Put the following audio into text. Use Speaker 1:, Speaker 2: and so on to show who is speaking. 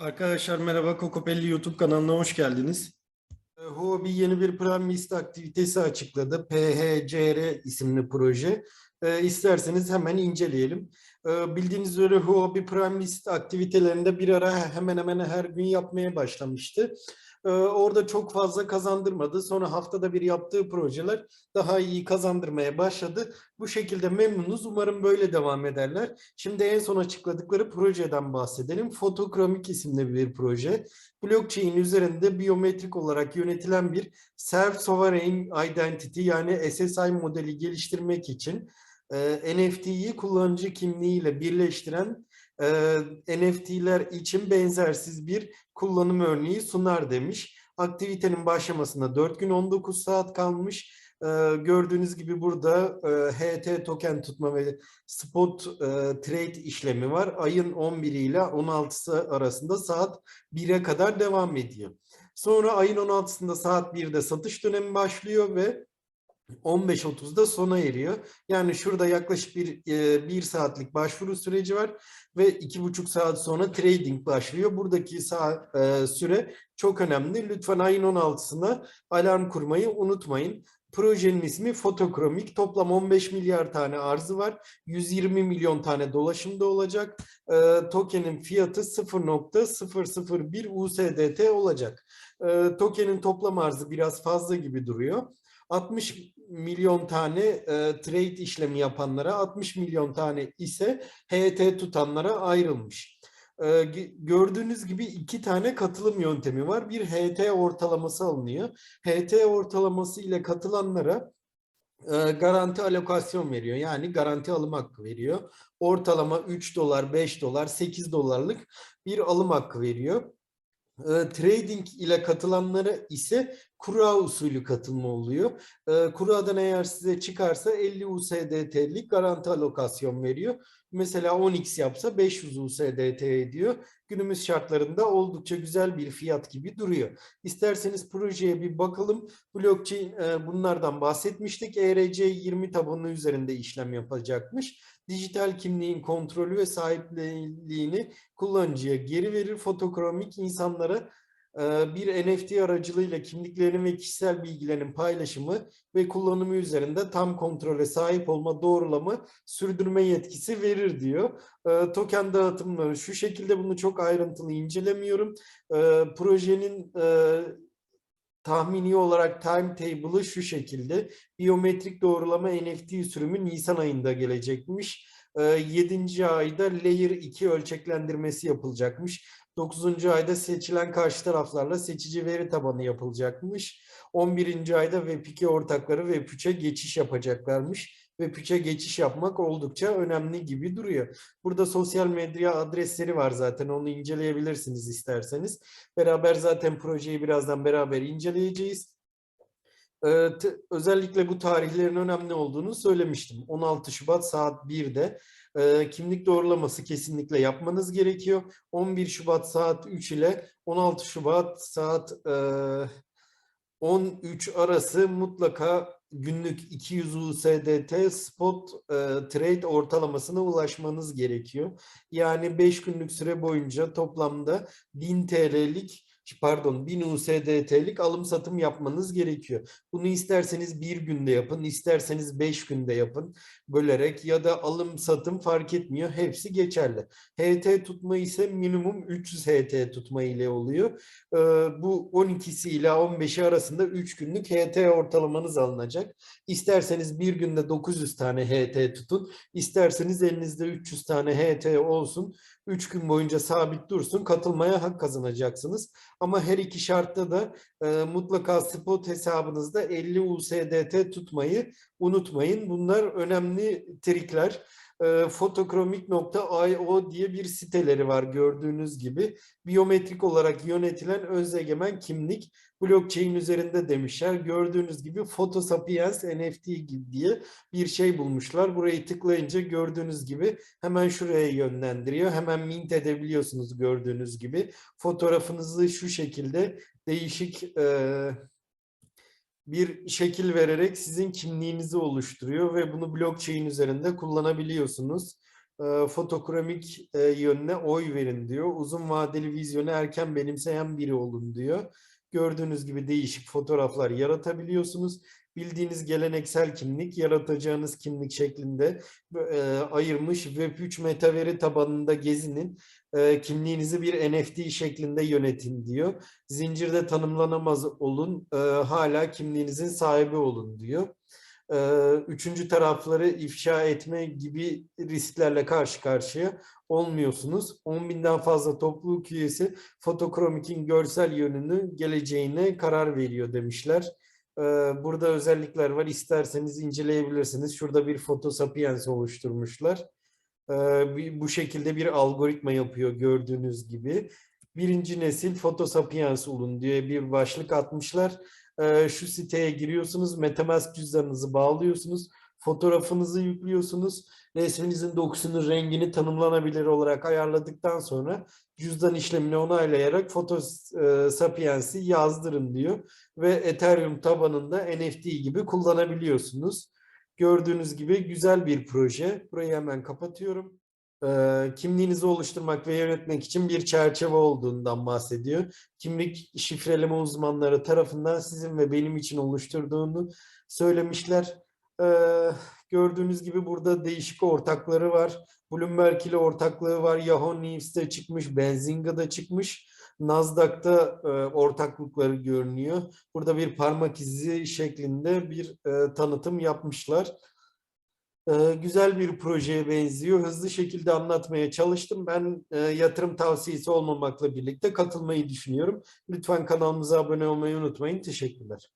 Speaker 1: Arkadaşlar merhaba, Kokopelli YouTube kanalına hoş geldiniz. Ee, Huobi yeni bir Prime List aktivitesi açıkladı. PHCR isimli proje. Ee, isterseniz hemen inceleyelim. Ee, bildiğiniz üzere Huobi Prime List aktivitelerinde bir ara hemen hemen her gün yapmaya başlamıştı. Ee, orada çok fazla kazandırmadı. Sonra haftada bir yaptığı projeler daha iyi kazandırmaya başladı. Bu şekilde memnunuz. Umarım böyle devam ederler. Şimdi en son açıkladıkları projeden bahsedelim. Fotokromik isimli bir proje. Blockchain üzerinde biyometrik olarak yönetilen bir Self-Sovereign Identity yani SSI modeli geliştirmek için e, NFT'yi kullanıcı kimliğiyle birleştiren e, NFT'ler için benzersiz bir kullanım örneği sunar demiş. Aktivitenin başlamasına 4 gün 19 saat kalmış. Ee, gördüğünüz gibi burada e, HT token tutma ve spot e, trade işlemi var. Ayın 11 ile 16'sı arasında saat 1'e kadar devam ediyor. Sonra ayın 16'sında saat 1'de satış dönemi başlıyor ve 15.30'da sona eriyor. Yani şurada yaklaşık bir, e, bir saatlik başvuru süreci var ve iki buçuk saat sonra trading başlıyor. Buradaki saat, e, süre çok önemli. Lütfen ayın 16'sına alarm kurmayı unutmayın. Projenin ismi Fotokromik. Toplam 15 milyar tane arzı var. 120 milyon tane dolaşımda olacak. E, tokenin fiyatı 0.001 USDT olacak. E, tokenin toplam arzı biraz fazla gibi duruyor. 60 milyon tane e, trade işlemi yapanlara, 60 milyon tane ise HT tutanlara ayrılmış. E, gördüğünüz gibi iki tane katılım yöntemi var. Bir HT ortalaması alınıyor. HT ortalaması ile katılanlara e, garanti alokasyon veriyor. Yani garanti alım hakkı veriyor. Ortalama 3 dolar, 5 dolar, 8 dolarlık bir alım hakkı veriyor. E, trading ile katılanlara ise kura usulü katılma oluyor. E, kuradan eğer size çıkarsa 50 USDT'lik garanti alokasyon veriyor. Mesela 10x yapsa 500 USDT ediyor. Günümüz şartlarında oldukça güzel bir fiyat gibi duruyor. İsterseniz projeye bir bakalım. Blockchain e, bunlardan bahsetmiştik. E ERC20 tabanı üzerinde işlem yapacakmış. Dijital kimliğin kontrolü ve sahipliğini kullanıcıya geri verir. Fotokromik insanlara bir NFT aracılığıyla kimliklerinin ve kişisel bilgilerinin paylaşımı ve kullanımı üzerinde tam kontrole sahip olma, doğrulama, sürdürme yetkisi verir diyor. E, token dağıtımları şu şekilde bunu çok ayrıntılı incelemiyorum. E, projenin tahmini olarak timetable'ı şu şekilde. Biyometrik doğrulama NFT sürümü Nisan ayında gelecekmiş. 7. ayda Layer 2 ölçeklendirmesi yapılacakmış. 9. ayda seçilen karşı taraflarla seçici veri tabanı yapılacakmış. 11. ayda Web2 ortakları Web3'e geçiş yapacaklarmış. Web3'e geçiş yapmak oldukça önemli gibi duruyor. Burada sosyal medya adresleri var zaten onu inceleyebilirsiniz isterseniz. Beraber zaten projeyi birazdan beraber inceleyeceğiz. Ee, özellikle bu tarihlerin önemli olduğunu söylemiştim. 16 Şubat saat 1'de e, kimlik doğrulaması kesinlikle yapmanız gerekiyor. 11 Şubat saat 3 ile 16 Şubat saat e, 13 arası mutlaka günlük 200 USDT spot e, trade ortalamasına ulaşmanız gerekiyor. Yani 5 günlük süre boyunca toplamda 1000 TL'lik pardon 1000 USDT'lik alım satım yapmanız gerekiyor. Bunu isterseniz bir günde yapın, isterseniz beş günde yapın bölerek ya da alım satım fark etmiyor. Hepsi geçerli. HT tutma ise minimum 300 HT tutma ile oluyor. Ee, bu 12'si ile 15'i arasında 3 günlük HT ortalamanız alınacak. İsterseniz bir günde 900 tane HT tutun, isterseniz elinizde 300 tane HT olsun. 3 gün boyunca sabit dursun katılmaya hak kazanacaksınız. Ama her iki şartta da e, mutlaka spot hesabınızda 50 USDT tutmayı unutmayın. Bunlar önemli trikler. E, Fotokromik.io diye bir siteleri var gördüğünüz gibi. Biyometrik olarak yönetilen öz egemen kimlik blockchain üzerinde demişler. Gördüğünüz gibi Photo Sapiens NFT diye bir şey bulmuşlar. Burayı tıklayınca gördüğünüz gibi hemen şuraya yönlendiriyor. Hemen mint edebiliyorsunuz gördüğünüz gibi. Fotoğrafınızı şu şekilde değişik e, bir şekil vererek sizin kimliğinizi oluşturuyor ve bunu blockchain üzerinde kullanabiliyorsunuz. e, fotokromik e, yönüne oy verin diyor. Uzun vadeli vizyonu erken benimseyen biri olun diyor. Gördüğünüz gibi değişik fotoğraflar yaratabiliyorsunuz. Bildiğiniz geleneksel kimlik, yaratacağınız kimlik şeklinde e, ayırmış Web3 metaveri tabanında gezinin e, kimliğinizi bir NFT şeklinde yönetin diyor. Zincirde tanımlanamaz olun, e, hala kimliğinizin sahibi olun diyor. E, üçüncü tarafları ifşa etme gibi risklerle karşı karşıya olmuyorsunuz. 10 binden fazla topluluk üyesi fotokromik'in görsel yönünü geleceğine karar veriyor demişler. Ee, Burada özellikler var. İsterseniz inceleyebilirsiniz. Şurada bir foto sapiens oluşturmuşlar. Ee, Bu şekilde bir algoritma yapıyor gördüğünüz gibi. Birinci nesil foto sapiens olun diye bir başlık atmışlar. Ee, Şu siteye giriyorsunuz. Metamask cüzdanınızı bağlıyorsunuz. Fotoğrafınızı yüklüyorsunuz. Resminizin dokusunun rengini tanımlanabilir olarak ayarladıktan sonra cüzdan işlemini onaylayarak foto e, yazdırın diyor ve Ethereum tabanında NFT gibi kullanabiliyorsunuz. Gördüğünüz gibi güzel bir proje. Burayı hemen kapatıyorum. Ee, kimliğinizi oluşturmak ve yönetmek için bir çerçeve olduğundan bahsediyor. Kimlik şifreleme uzmanları tarafından sizin ve benim için oluşturduğunu söylemişler. Ee, gördüğünüz gibi burada değişik ortakları var. Bloomberg ile ortaklığı var. Yahoo News'te çıkmış, Benzinga'da çıkmış. Nasdaq'ta e, ortaklıkları görünüyor. Burada bir parmak izi şeklinde bir e, tanıtım yapmışlar. E, güzel bir projeye benziyor. Hızlı şekilde anlatmaya çalıştım. Ben e, yatırım tavsiyesi olmamakla birlikte katılmayı düşünüyorum. Lütfen kanalımıza abone olmayı unutmayın. Teşekkürler.